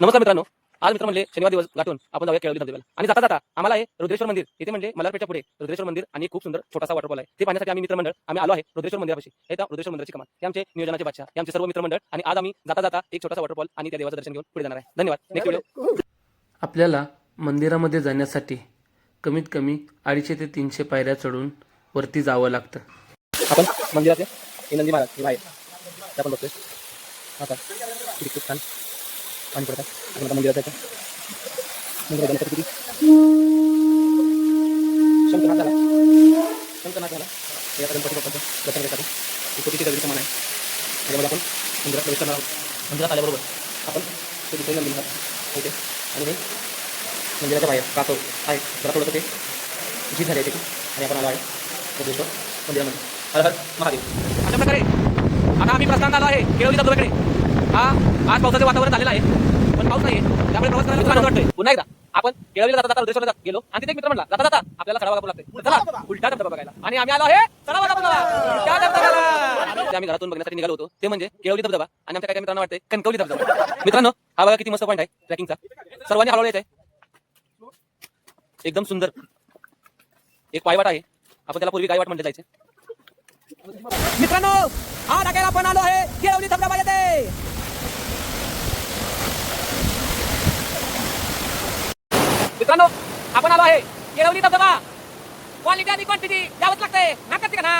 नमस्कार मित्रांनो आज मित्र म्हणले शनिवार दिवस गाठून आपण जाऊया केळवली धबधब्याला आणि जाता जाता आम्हाला आहे रुद्रेश्वर मंदिर इथे म्हणजे मलारपेठच्या पुढे रुद्रेश्वर मंदिर आणि खूप सुंदर छोटासा वॉटरफॉल आहे. ते पाहण्यासाठी आम्ही मित्रमंडळ आम्ही आलो आहे रुद्रेश्वर मंदिरापाशी. हे त्या रुद्रेश्वर मंदिराची कमान हे आमचे नियोजनाचे बादशाह हे आमचे सर्व मित्रमंडळ आणि आज आम्ही जाता जाता एक छोटासा वॉटरफॉल आणि त्या देवाचं दर्शन घेऊन पुढे जाणार आहे. धन्यवाद. नेक्स्ट व्हिडिओ आपल्याला मंदिरामध्ये जाण्यासाठी कमीत कमी अडीचशे ते तीनशे पायऱ्या चढून वरती जावं लागतं. आपण मंदिराचे नंदी महाराज हे बाहेर. आपण बघतोय. आता किती खूप छान. पाणी पडत आहे. आपण आता मंदिरात जायचं. मंदिरात जाण्यासाठी किती? शंखनाथ झाला. शंखनाथ झाला. हे आता गणपती बाप्पाचं दर्शन घेतात दगडी समान आहे. त्याच्यामध्ये आपण मंदिरात प्रवेश करणार आहोत. मंदिरात आल्याबरोबर आपण ते दुसरे नंदी ओके आणि हे मंदिराच्या बाहेर कासव आहे. जरा थोडंसं ते झीज झाली आहे त्याची आणि आपण आलो आहे. मंदिरामध्ये. हर हर महादेव. अशा प्रकारे आता आम्ही प्रस्थान आलो आहे. केळवली धबधब्याकडे हा आज पावसाचं वातावरण झालेलं आहे पण पाऊस नाही त्यामुळे प्रवास करायला आनंद वाटतोय पुन्हा एकदा आपण केळवलीला जाता जाता जात गेलो. आणि तिथे एक मित्र म्हणला जाता जाता आपल्याला सडा बघावं लागते चला उलटा धबधबा बघायला. आणि आम्ही आलो आहे सडा बघा आम्ही घरातून बघण्यासाठी निघालो होतो. ते म्हणजे केळवली धबधबा आणि आमच्या काय काय मित्रांना वाटते कणकवली धबधबा. मित्रांनो हा बघा किती मस्त पॉईंट आहे ट्रॅकिंगचा सर्वांनी यायचं आहे एकदम सुंदर. एक पायवाट आहे. आपण त्याला पूर्वी गायवाट म्हटलं जायचे. मित्रांनो हा टाकायला आपण आलो आहे. केळवली धबधबा येते. मित्रांनो आपण आलो आहे. येळवली धबधबा क्वालिटी आणि क्वांटिटी द्यावंच लागतंय. नाकात का ना.